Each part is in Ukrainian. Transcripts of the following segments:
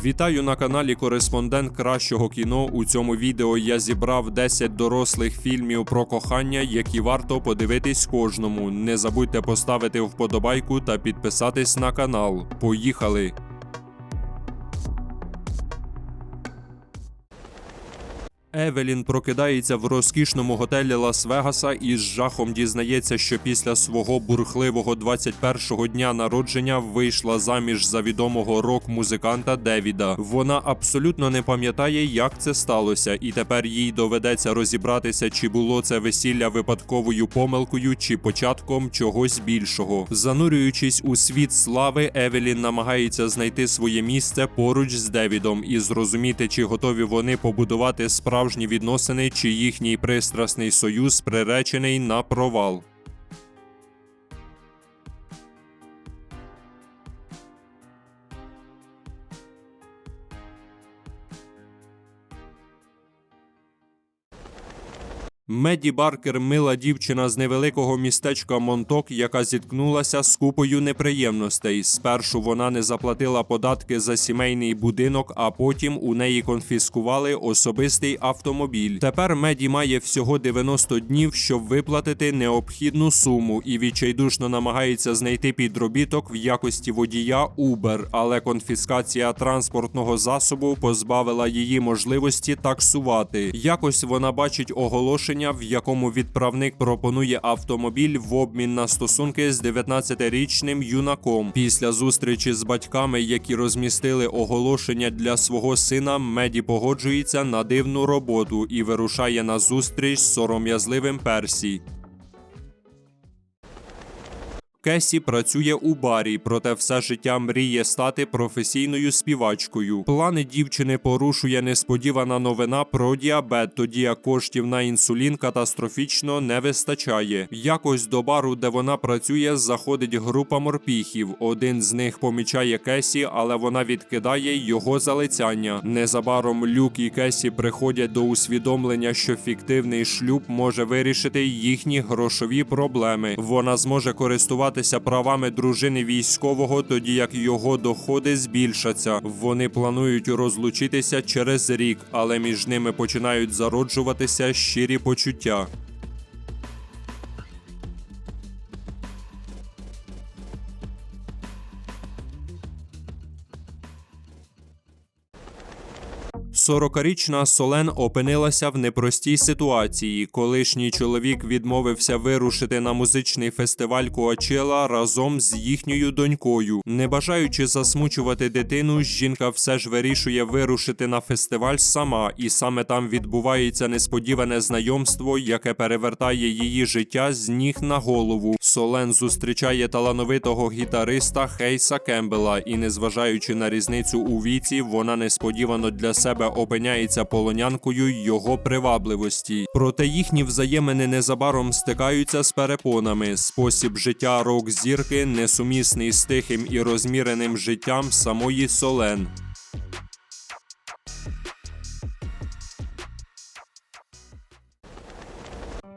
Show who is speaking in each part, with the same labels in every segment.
Speaker 1: Вітаю на каналі Кореспондент Кращого кіно. У цьому відео я зібрав 10 дорослих фільмів про кохання, які варто подивитись кожному. Не забудьте поставити вподобайку та підписатись на канал. Поїхали! Евелін прокидається в розкішному готелі Лас-Вегаса і з жахом дізнається, що після свого бурхливого 21-го дня народження вийшла заміж за відомого рок-музиканта Девіда. Вона абсолютно не пам'ятає, як це сталося, і тепер їй доведеться розібратися, чи було це весілля випадковою помилкою, чи початком чогось більшого. Занурюючись у світ слави, Евелін намагається знайти своє місце поруч з Девідом і зрозуміти, чи готові вони побудувати справжні відносини, чи їхній пристрасний союз приречений на провал. Меді Баркер мила дівчина з невеликого містечка Монток, яка зіткнулася з купою неприємностей. Спершу вона не заплатила податки за сімейний будинок, а потім у неї конфіскували особистий автомобіль. Тепер Меді має всього 90 днів, щоб виплатити необхідну суму, і відчайдушно намагається знайти підробіток в якості водія Uber, але конфіскація транспортного засобу позбавила її можливості таксувати. Якось вона бачить оголошення, в якому відправник пропонує автомобіль в обмін на стосунки з 19-річним юнаком. Після зустрічі з батьками, які розмістили оголошення для свого сина, Меді погоджується на дивну роботу і вирушає на зустріч з сором'язливим Персі. Кесі працює у барі, проте все життя мріє стати професійною співачкою. Плани дівчини порушує несподівана новина про діабет, тоді як коштів на інсулін катастрофічно не вистачає. Якось до бару, де вона працює, заходить група морпіхів. Один з них помічає Кесі, але вона відкидає його залицяння. Незабаром Люк і Кесі приходять до усвідомлення, що фіктивний шлюб може вирішити їхні грошові проблеми. Вона зможе користуватися правами дружини військового, тоді як його доходи збільшаться. Вони планують розлучитися через рік, але між ними починають зароджуватися щирі почуття. Сорокарічна Солен опинилася в непростій ситуації. Колишній чоловік відмовився вирушити на музичний фестиваль Коачела разом з їхньою донькою. Не бажаючи засмучувати дитину, жінка все ж вирішує вирушити на фестиваль сама, і саме там відбувається несподіване знайомство, яке перевертає її життя з ніг на голову. Солен зустрічає талановитого гітариста Хейса Кембела, і, незважаючи на різницю у віці, вона несподівано для себе опиняється полонянкою його привабливості. Проте їхні взаємини незабаром стикаються з перепонами. Спосіб життя рок-зірки несумісний з тихим і розміреним життям самої Солен.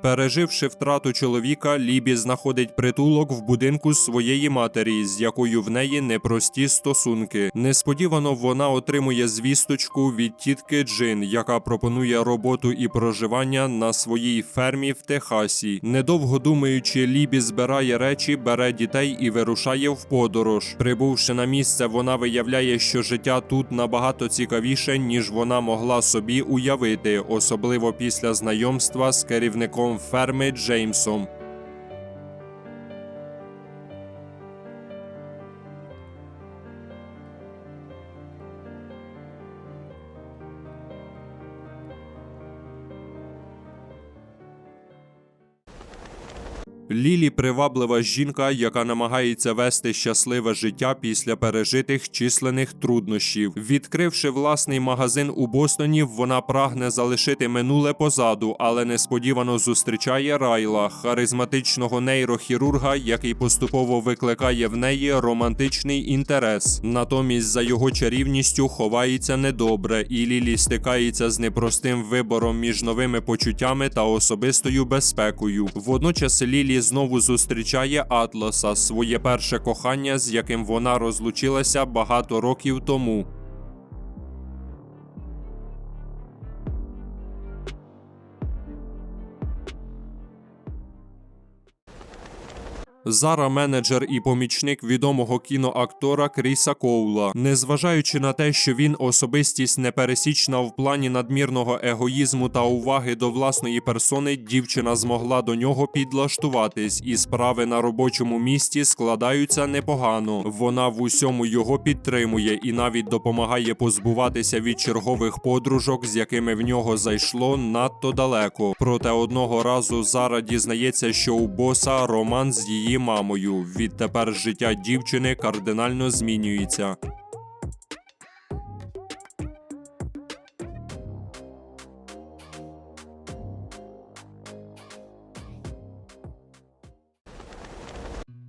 Speaker 1: Переживши втрату чоловіка, Лібі знаходить притулок в будинку своєї матері, з якою в неї непрості стосунки. Несподівано вона отримує звісточку від тітки Джин, яка пропонує роботу і проживання на своїй фермі в Техасі. Недовго думаючи, Лібі збирає речі, бере дітей і вирушає в подорож. Прибувши на місце, вона виявляє, що життя тут набагато цікавіше, ніж вона могла собі уявити, особливо після знайомства з керівником ферми Джеймсом. Лілі приваблива жінка, яка намагається вести щасливе життя після пережитих численних труднощів. Відкривши власний магазин у Бостоні, вона прагне залишити минуле позаду, але несподівано зустрічає Райла, харизматичного нейрохірурга, який поступово викликає в неї романтичний інтерес. Натомість за його чарівністю ховається недобре, і Лілі стикається з непростим вибором між новими почуттями та особистою безпекою. Водночас Лілі знову зустрічає Атласа, своє перше кохання, з яким вона розлучилася багато років тому. Зара менеджер і помічник відомого кіноактора Кріса Коула. Незважаючи на те, що він особистість непересічна в плані надмірного егоїзму та уваги до власної персони, дівчина змогла до нього підлаштуватись, і справи на робочому місці складаються непогано. Вона в усьому його підтримує і навіть допомагає позбуватися від чергових подружок, з якими в нього зайшло надто далеко. Проте одного разу Зара дізнається, що у боса роман з її мамою. Відтепер життя дівчини кардинально змінюється.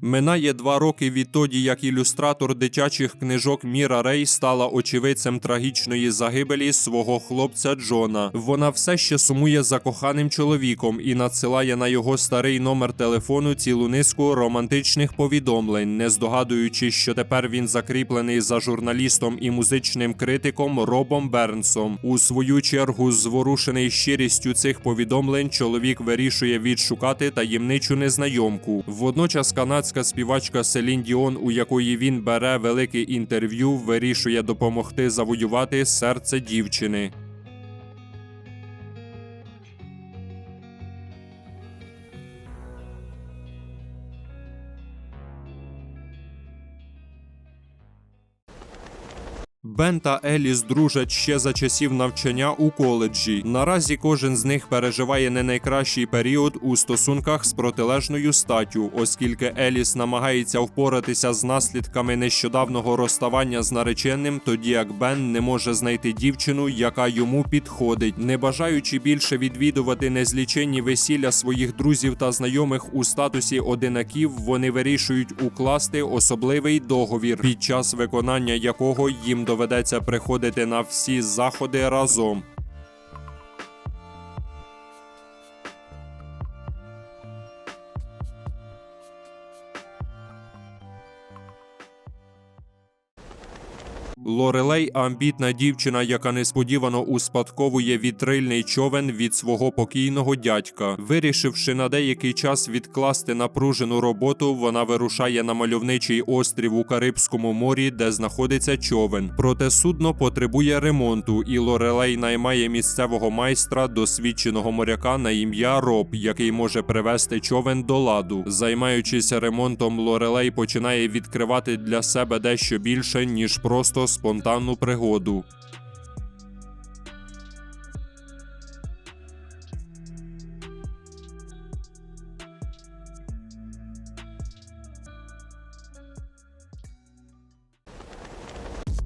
Speaker 1: Минає два роки відтоді, як ілюстратор дитячих книжок Міра Рей стала очевидцем трагічної загибелі свого хлопця Джона. Вона все ще сумує за коханим чоловіком і надсилає на його старий номер телефону цілу низку романтичних повідомлень, не здогадуючись, що тепер він закріплений за журналістом і музичним критиком Робом Бернсом. У свою чергу, зворушений щирістю цих повідомлень, чоловік вирішує відшукати таємничу незнайомку. Водночас канадська співачка Селін Діон, у якої він бере велике інтерв'ю, вирішує допомогти завоювати серце дівчини. Бен та Еліс дружать ще за часів навчання у коледжі. Наразі кожен з них переживає не найкращий період у стосунках з протилежною статтю, оскільки Еліс намагається впоратися з наслідками нещодавного розставання з нареченим, тоді як Бен не може знайти дівчину, яка йому підходить. Не бажаючи більше відвідувати незліченні весілля своїх друзів та знайомих у статусі одинаків, вони вирішують укласти особливий договір, під час виконання якого їм доведеться приходити на всі заходи разом. Лорелей амбітна дівчина, яка несподівано успадковує вітрильний човен від свого покійного дядька. Вирішивши на деякий час відкласти напружену роботу, вона вирушає на мальовничий острів у Карибському морі, де знаходиться човен. Проте судно потребує ремонту, і Лорелей наймає місцевого майстра, досвідченого моряка на ім'я Роб, який може привести човен до ладу. Займаючись ремонтом, Лорелей починає відкривати для себе дещо більше, ніж просто спонтанну пригоду.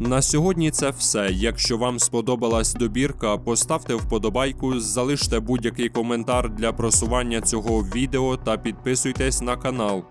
Speaker 1: На сьогодні це все. Якщо вам сподобалась добірка, поставте вподобайку, залиште будь-який коментар для просування цього відео та підписуйтесь на канал.